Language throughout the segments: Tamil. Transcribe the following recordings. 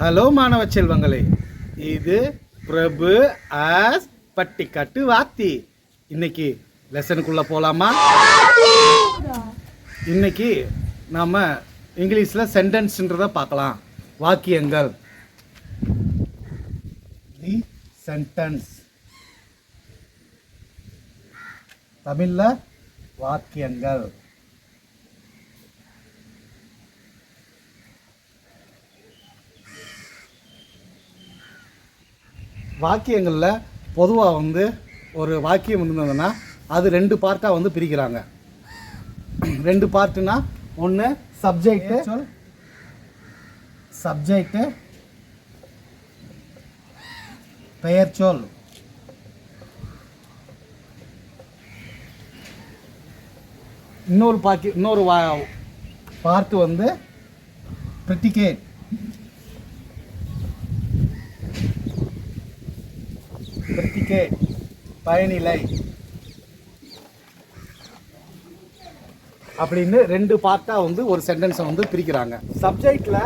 ஹலோ மாணவ செல்வங்களே இது பிரபு ஆஸ் பட்டிக்காட்டு வாத்தி. இன்னைக்கு லெசனுக்குள்ள போகலாமா இன்னைக்கு நாம இங்கிலீஷில் சென்டென்ஸ்ன்றத பார்க்கலாம். வாக்கியங்கள். தி சென்டென்ஸ் தமிழில் வாக்கியங்கள். வாக்கியங்களில் பொதுவாக வந்து ஒரு வாக்கியம் இருந்ததுன்னா அது ரெண்டு பார்ட்டாக வந்து பிரிக்கிறாங்க. ரெண்டு பார்ட்டுனா ஒன்று சப்ஜெக்ட்டு சொல்? சப்ஜெக்ட்டு பெயர் சொல். இன்னொரு பாக்கி இன்னொரு வா பார்ட்டு வந்து ப்ரிட்டிகேட் கிருத்திகே பயனிலை அப்படின்னு ரெண்டு பார்ட்டாக வந்து ஒரு சென்டென்ஸை வந்து பிரிக்கிறாங்க. சப்ஜெக்டில்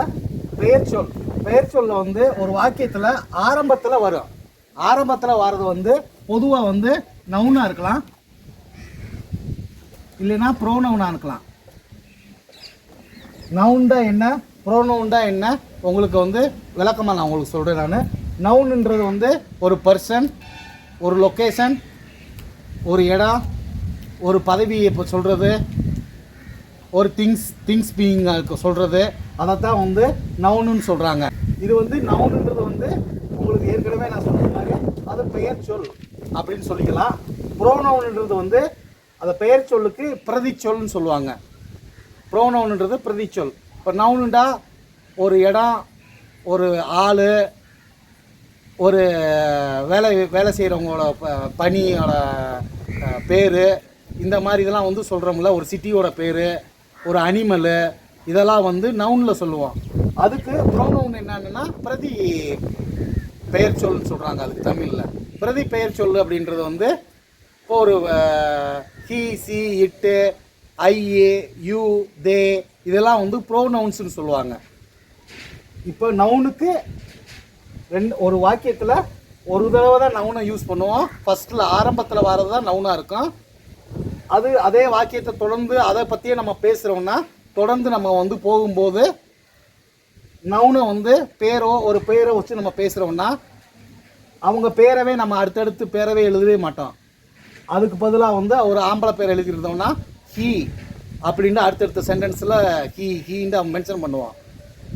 பெயர் சொல். பெயர் சொல்ல வந்து ஒரு வாக்கியத்தில் ஆரம்பத்தில் வரும். ஆரம்பத்தில் வர்றது வந்து பொதுவாக வந்து நவுனாக இருக்கலாம். இல்லைன்னா ப்ரோனவுனாக இருக்கலாம். நவுண்டா என்ன? ப்ரோனவுண்டா என்ன? உங்களுக்கு வந்து விளக்கமாக நான் உங்களுக்கு சொல்கிறேன் நான். நவுன்ன்றது வந்து ஒரு பர்சன் ஒரு லொக்கேஷன் ஒரு இடம் ஒரு பதவியை இப்போ சொல்கிறது ஒரு திங்ஸ் திங்ஸ் பீயிங் சொல்கிறது அதை தான் வந்து நவுனுன்னு சொல்கிறாங்க இது வந்து நவுனுன்றது வந்து உங்களுக்கு ஏற்கனவே நான் சொன்ன மாதிரி அது பெயர் சொல் அப்படின்னு சொல்லிக்கலாம். ப்ரோனவுன்ன்றது வந்து அந்த பெயர் சொல்லுக்கு பிரதி சொல்னு சொல்லுவாங்க. ப்ரோனவுன்ன்றது பிரதி சொல். இப்போ நவுனுண்டா ஒரு இடம் ஒரு ஆள் ஒரு வேலை வேலை செய்கிறவங்களோட ப- பணியோட பேர் இந்த மாதிரி இதெல்லாம் வந்து சொல்கிறோம்ல ஒரு சிட்டியோட பேர் ஒரு அனிமலு இதெல்லாம் வந்து நவுனில் சொல்லுவோம். அதுக்கு ப்ரோனவுன் என்னன்னா பிரதி பெயர் சொல்னு சொல்கிறாங்க அதுக்கு தமிழில். பிரதி பெயர் சொல் அப்படின்றது வந்து இப்போ ஒரு ஹி சி இட்டு ஐ யூ தே இதெல்லாம் வந்து ப்ரோனவுன்ஸ்னு சொல்லுவாங்க. இப்போ நவுனுக்கு ரெண்டு ஒரு வாக்கியத்தில் ஒரு தடவை தான் நவுனை யூஸ் பண்ணுவோம். ஃபஸ்ட்டில் ஆரம்பத்தில் வர்றது தான் நவுனாக இருக்கும். அது அதே வாக்கியத்தை தொடர்ந்து அதை பற்றியே நம்ம பேசுகிறோம்னா தொடர்ந்து நம்ம வந்து போகும்போது நவுனை வந்து பேரோ ஒரு பேரை வச்சு நம்ம பேசுகிறோம்னா அவங்க பேரவே நம்ம அடுத்தடுத்து பேரவே எழுதவே மாட்டோம். அதுக்கு பதிலாக வந்து ஒரு ஆம்பளை பேர் எழுதியிருந்தோம்னா ஹீ அப்படின்ட்டு அடுத்தடுத்த சென்டென்ஸில் ஹீ ஹீன்னு மென்ஷன் பண்ணுவோம்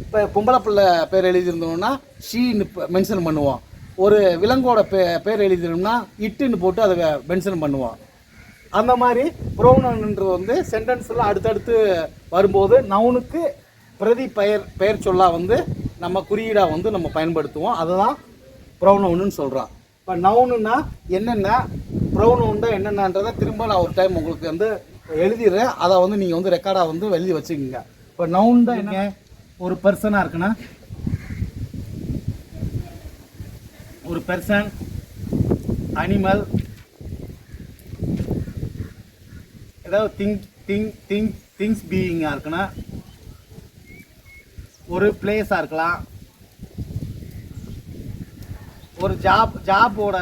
இப்போ பொம்பளை பிள்ளை பேர் எழுதியிருந்தோம்னா ஷீன்னு மென்ஷன் பண்ணுவோம் ஒரு விலங்கோட பே பேர் எழுதினோம்னா இட்டுன்னு போட்டு அதை மென்ஷன் பண்ணுவோம் அந்த மாதிரி ப்ரோனன்ன்றது வந்து சென்டென்ஸில் அடுத்தடுத்து வரும்போது நவுனுக்கு பிரதி பெயர் பெயர் சொல்லா வந்து நம்ம குறியீடாக வந்து நம்ம பயன்படுத்துவோம். அதுதான் ப்ரௌனவுன்னு சொல்கிறோம் இப்போ நவுனுன்னா என்னென்ன ப்ரௌனவுண்டா என்னென்னன்றதை திரும்ப நான் ஒரு டைம் உங்களுக்கு வந்து எழுதிடுறேன். அதை வந்து நீங்கள் வந்து ரெக்கார்டாக வந்து எழுதி வச்சுக்கோங்க. இப்போ நவுன் தான் என்ன? ஒரு பர்சனாக இருக்குன்னா ஒரு பெர்சன் அனிமல் ஏதாவது திங்க் திங் திங்க் திங்ஸ் பீயிங்காக இருக்குன்னா ஒரு பிளேஸாக இருக்கலாம். ஒரு ஜாப் ஜாபோட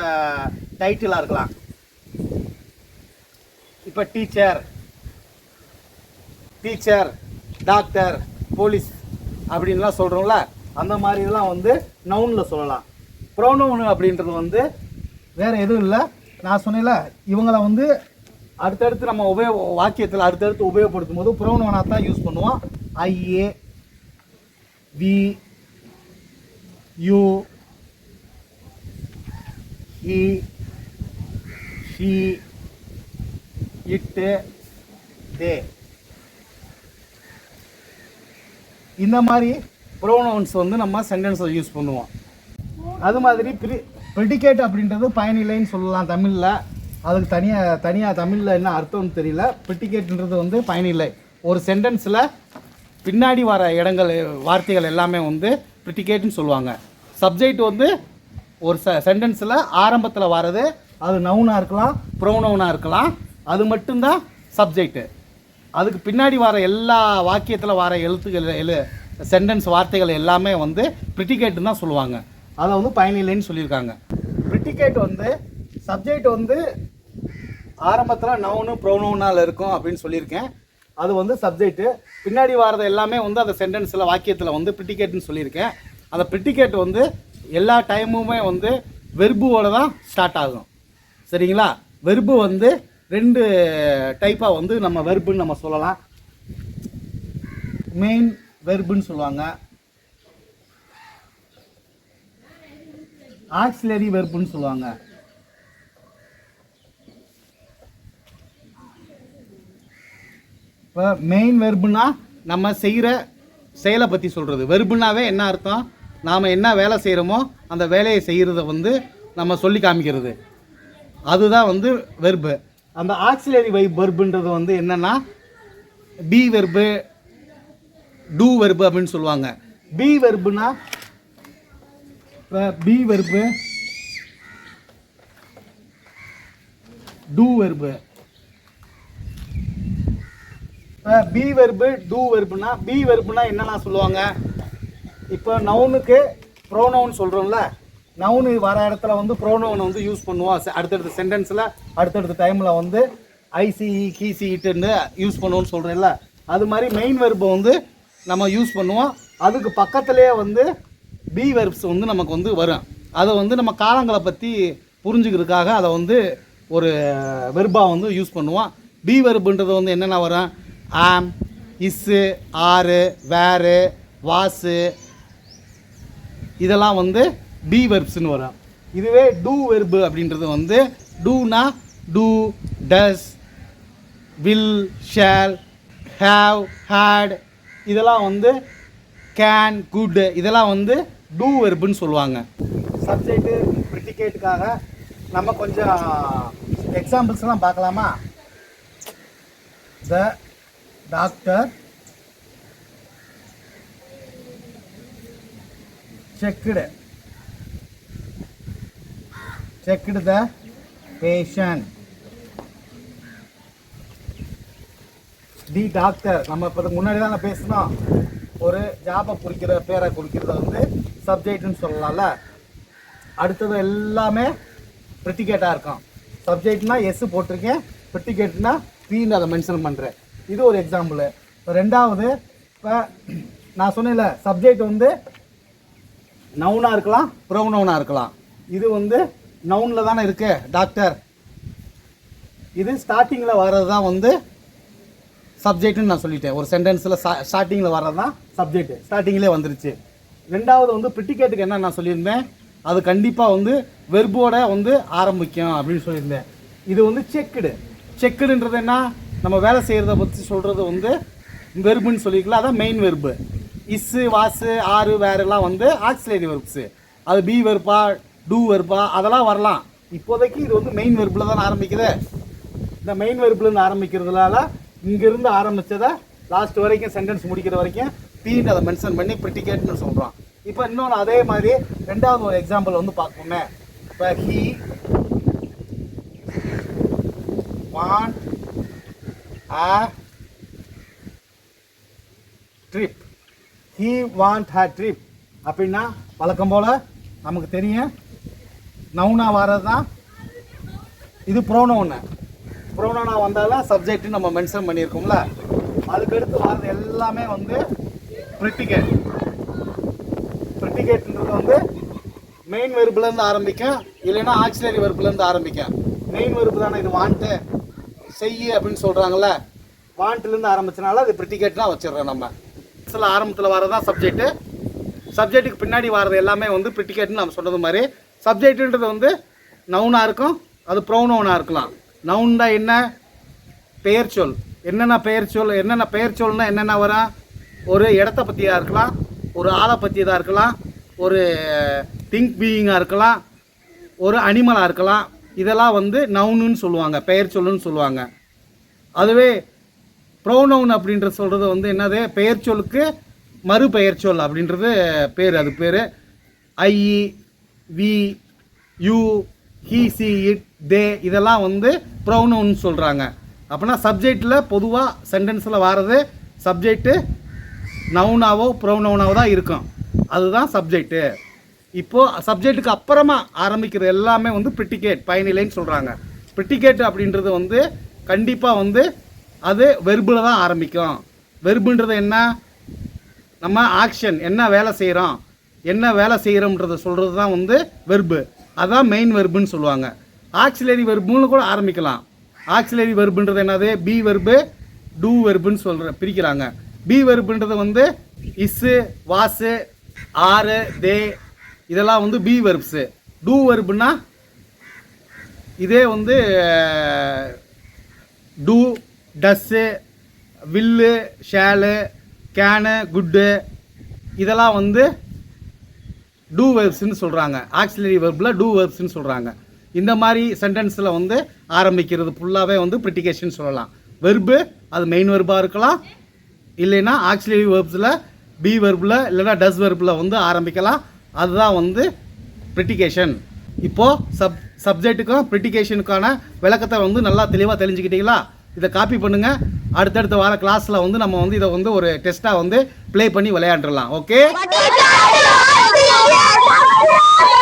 டைட்டிலாக இருக்கலாம். இப்போ டீச்சர் டீச்சர் டாக்டர் போலீஸ் அப்படின்லாம் சொல்கிறோம்ல அந்த மாதிரி இதெல்லாம் வந்து நவுனில் சொல்லலாம். ப்ரோனவுன் அப்படின்றது வந்து வேறு எதுவும் இல்லை. நான் சொன்னேன்ல இவங்கள வந்து அடுத்தடுத்து நம்ம உபயோக வாக்கியத்தில் அடுத்தடுத்து உபயோகப்படுத்தும் போது ப்ரோனவுனாக தான் யூஸ் பண்ணுவோம். ஐஏ வி யூ இ இந்த மாதிரி ப்ரோனவுன்ஸ் வந்து நம்ம சென்டென்ஸில் யூஸ் பண்ணுவோம். அது மாதிரி ப்ரி ப்ரிடிகேட் அப்படின்றது பயனில்லைன்னு சொல்லலாம் தமிழில். அதுக்கு தனியாக தனியாக தமிழில் என்ன அர்த்தம்னு தெரியல. ப்ரிட்டிகேட்ன்றது வந்து பயனில்லை. ஒரு சென்டென்ஸில் பின்னாடி வர இடங்கள் வார்த்தைகள் எல்லாமே வந்து ப்ரிட்டிகேட்னு சொல்லுவாங்க. சப்ஜெக்ட் வந்து ஒரு ச சென்டென்ஸில் ஆரம்பத்தில் வர்றது அது நவுனாக இருக்கலாம் ப்ரோனவுனாக இருக்கலாம். அது மட்டும்தான் சப்ஜெக்ட்டு அதுக்கு பின்னாடி வர எல்லா வாக்கியத்தில் வர எழுத்துக்கள் எழு சென்டென்ஸ் வார்த்தைகள் எல்லாமே வந்து ப்ரிட்டிகேட்டுன்னு தான் சொல்லுவாங்க. அதை வந்து பயனில்லைன்னு சொல்லியிருக்காங்க. ப்ரிட்டிகேட் வந்து சப்ஜெக்ட் வந்து ஆரம்பத்தில் நவுனு ப்ரோனவுனால் இருக்கும் அப்படின்னு சொல்லியிருக்கேன். அது வந்து சப்ஜெக்ட்டு பின்னாடி வர்றது எல்லாமே வந்து அந்த சென்டென்ஸில் வாக்கியத்தில் வந்து ப்ரிட்டிகேட்னு சொல்லியிருக்கேன். அந்த ப்ரிட்டிகேட் வந்து எல்லா டைமுமே வந்து வெர்புவோட தான் ஸ்டார்ட் ஆகும். சரிங்களா? வெர்பு வந்து ரெண்டு டைப்பாக வந்து நம்ம வெர்புன்னு நம்ம சொல்லலாம். மெயின் வெர்புன்னு சொல்லுவாங்க. ஆக்சிலரி வெர்புன்னு சொல்லுவாங்க. இப்போ மெயின் வெர்புனா நம்ம செய்கிற செயலை பற்றி சொல்கிறது வெர்புனாவே என்ன அர்த்தம்? நாம் என்ன வேலை செய்கிறோமோ அந்த வேலையை செய்கிறத வந்து நம்ம சொல்லி காமிக்கிறது. அதுதான் வந்து வெர்பு. அந்த ஆக்சிலரி வை வெர்புன்றது வந்து என்னென்னா பி வெர்பு டூ வெர்பு அப்படின்னு சொல்லுவாங்க. பி வெர்புனா பி வெர்பு டூ வெர்பு இப்போ பி வெர்பு டூ வெர்புனா பி வெர்புனா என்னெல்லாம் சொல்லுவாங்க? இப்போ நவுனுக்கு ப்ரோனவுன் சொல்கிறோம்ல நவுனு வர இடத்துல வந்து ப்ரோனவுனை வந்து யூஸ் பண்ணுவோம் அடுத்தடுத்த சென்டென்ஸில் அடுத்தடுத்த டைமில் வந்து ஐசிஇ e, கிசிஇட்டுன்னு e, யூஸ் பண்ணுவோம்னு சொல்கிறேன்ல அது மாதிரி மெயின் வெர்பை வந்து நம்ம யூஸ் பண்ணுவோம். அதுக்கு பக்கத்துலேயே வந்து பி வெர்ப்ஸ் வந்து நமக்கு வந்து வரும். அதை வந்து நம்ம காலங்களை பற்றி புரிஞ்சுக்கிறதுக்காக அதை வந்து ஒரு வெர்பாக வந்து யூஸ் பண்ணுவோம். பி வெர்புன்றது வந்து என்னென்ன வரும்? ஆம் இஸ்ஸு ஆறு வேறு வாசு இதெல்லாம் வந்து பி வெர்ப்ஸ்னு வரும். இதுவே டூ வெர்பு அப்படின்றது வந்து டூனா do does will shall have had இதெல்லாம் வந்து கேன் குட் இதெல்லாம் வந்து டூ வெர்புன்னு சொல்லுவாங்க. சப்ஜெக்ட்டு ப்ரிட்டிகேட்டுக்காக நம்ம கொஞ்சம் எக்ஸாம்பிள்ஸ்லாம் பார்க்கலாமா? The doctor checked checked the patient the doctor. நம்ம இப்போ முன்னாடி தானே பேசினோம். ஒரு ஜாபை குறிக்கிற பேரை குறிக்கிறத வந்து சப்ஜெக்ட்னு சொல்லலாம்ல. அடுத்தது எல்லாமே ப்ரிட்டிகேட்டாக இருக்கும். சப்ஜெக்ட்னா எஸ் போட்டிருக்கேன். ப்ரிட்டிகேட்னா பின்னு அதை மென்ஷன் பண்ணுறேன் இது ஒரு எக்ஸாம்பிள் இப்போ ரெண்டாவது இப்போ நான் சொன்னேன்ல சப்ஜெக்ட் வந்து நவுனாக இருக்கலாம் ப்ரௌனவுனாக இருக்கலாம். இது வந்து நவுனில் தானே இருக்குது டாக்டர் இது ஸ்டார்டிங்கில் வர்றது தான் வந்து சப்ஜெக்ட்னு நான் சொல்லிட்டேன். ஒரு சென்டென்ஸில் ஸ்டார்டிங்கில் வர்றது தான் சப்ஜெக்ட் ஸ்டார்டிங்லேயே வந்துருச்சு. ரெண்டாவது வந்து ப்ரிட்டிகேட்டுக்கு என்ன நான் சொல்லியிருந்தேன்? அது கண்டிப்பாக வந்து வெர்போட வந்து ஆரம்பிக்கும் அப்படின்னு சொல்லியிருந்தேன். இது வந்து செக்குடு செக்குடுன்றது என்ன? நம்ம வேலை செய்கிறத பற்றி சொல்கிறது வந்து வெர்புன்னு சொல்லிக்கலாம் அதான் மெயின் வெர்பு இஸ்ஸு வாசு ஆறு வேறெல்லாம் வந்து ஆக்சிலரி வெர்ப்ஸு அது பி வெர்பா டூ வெர்பா அதெல்லாம் வரலாம். இப்போதைக்கு இது வந்து மெயின் வெர்பில் தான் ஆரம்பிக்குது. இந்த மெயின் வெறுப்புலேருந்து ஆரம்பிக்கிறதுனால இங்கிருந்து ஆரம்பித்ததை லாஸ்ட் வரைக்கும் சென்டென்ஸ் முடிக்கிற வரைக்கும் பீன்னு அதை மென்ஷன் பண்ணி ப்ரிட்டிகேட்னு சொல்கிறோம் இப்போ இன்னொன்று அதே மாதிரி ரெண்டாவது ஒரு எக்ஸாம்பிள் வந்து பார்ப்போமே. இப்போ he want a trip he want a trip அப்படின்னா வழக்கம் போல் நமக்கு தெரியும். நவுனா வர்றது தான் இது ப்ரோனோன்னு ப்ரோனோனா வந்தாலும் சப்ஜெக்ட் நம்ம மென்ஷன் பண்ணியிருக்கோம்ல. அதுக்கடுத்து வர்றது எல்லாமே வந்து ப்ரிட்டிகேட் ப்ரிட்டிகேட்ன்றது வந்து மெயின் வெறுப்புலேருந்து ஆரம்பிக்கும் இல்லைன்னா ஆக்சிலரி வெறுப்புலேருந்து ஆரம்பிக்கும் மெயின் வெறுப்பு தானே இது வாண்ட்டு செய்ய அப்படின்னு சொல்கிறாங்கல்ல வாண்ட்லேருந்து ஆரம்பிச்சனால அது ப்ரிட்டிகேட்னா வச்சிடுறோம் நம்ம. சில ஆரம்பத்தில் வரதான் சப்ஜெக்ட்டு சப்ஜெக்ட்டுக்கு பின்னாடி வர்றது எல்லாமே வந்து ப்ரிட்டிகேட்னு நம்ம சொன்னது மாதிரி. சப்ஜெக்ட்டுன்றது வந்து நவுனாக இருக்கும் அது ப்ரௌனவுனாக இருக்கலாம். நவுன் தான் என்ன? பெயர் சொல். என்னென்ன பெயர் சொல்? என்னென்ன பெயர் சொல்னால் என்னென்ன வரும்? ஒரு இடத்த பற்றியாக இருக்கலாம் ஒரு ஆளை பற்றியதாக இருக்கலாம் ஒரு திங்க் பீயிங்காக இருக்கலாம் ஒரு அனிமலாக இருக்கலாம். இதெல்லாம் வந்து நவுனுன்னு சொல்லுவாங்க பெயர் சொல்லுன்னு சொல்லுவாங்க. அதுவே ப்ரோனவுன் அப்படின்ற சொல்கிறது வந்து என்னது? பெயர் சொல்லுக்கு மறுபெயர் சொல் அப்படின்றது பேர் அது பேர். I we you he she it they இதெல்லாம் வந்து ப்ரௌனவுன்னு சொல்கிறாங்க அப்படின்னா சப்ஜெக்டில் பொதுவாக சென்டென்ஸில் வர்றது சப்ஜெக்ட்டு நவுனாவோ ப்ரௌனவுனாவோ தான் இருக்கும். அதுதான் சப்ஜெக்ட்டு இப்போது சப்ஜெக்ட்டுக்கு அப்புறமா ஆரம்பிக்கிற எல்லாமே வந்து ப்ரிட்டிகேட் பயனிலைன்னு சொல்கிறாங்க ப்ரிட்டிகேட் அப்படின்றது வந்து கண்டிப்பாக வந்து அது வெர்பில் தான் ஆரம்பிக்கும். வெர்புன்றது என்ன? நம்ம ஆக்ஷன் என்ன வேலை செய்கிறோம் என்ன வேலை செய்கிறோம்ன்றத சொல்கிறது தான் வந்து வெர்பு அதான் மெயின் வெர்புன்னு சொல்லுவாங்க. ஆக்சிலரி வெர்புன்னு கூட ஆரம்பிக்கலாம். ஆக்சிலரி வெர்புன்றது என்னது? பி வெர்பு டூ வெர்புன்னு சொல்கிற பிரிக்கிறாங்க. பி வெர்புன்றது வந்து இஸ்ஸு வாஸு ஆறு தே இதெல்லாம் வந்து பி வெர்ப்ஸு டூ வெர்புனா இதே வந்து டூ டஸ்ஸு வில்லு ஷேலு கேனு குட்டு இதெல்லாம் வந்து டூ வெர்ப்ஸ்னு சொல்கிறாங்க ஆக்சிலரி வெர்பில் டூ வெர்ப்ஸ்னு சொல்கிறாங்க இந்த மாதிரி சென்டென்ஸில் வந்து ஆரம்பிக்கிறது ஃபுல்லாகவே வந்து ப்ரிட்டிகேஷன் சொல்லலாம். வெர்பு அது மெயின் வெர்பாக இருக்கலாம். இல்லைன்னா ஆக்சிலரி வெர்ப்ஸில் பி வெர்பில் இல்லைன்னா டஸ் வெர்பில் வந்து ஆரம்பிக்கலாம். அதுதான் வந்து ப்ரிட்டிகேஷன் இப்போது சப் சப்ஜெக்ட்டுக்கும் ப்ரிட்டிகேஷனுக்கான விளக்கத்தை வந்து நல்லா தெளிவாக தெரிஞ்சுக்கிட்டீங்களா? இதை காப்பி பண்ணுங்கள் அடுத்தடுத்த வார கிளாஸில் வந்து நம்ம வந்து இதை வந்து ஒரு டெஸ்ட்டாக வந்து ப்ளே பண்ணி விளையாண்டுடலாம். ஓகே 姐打死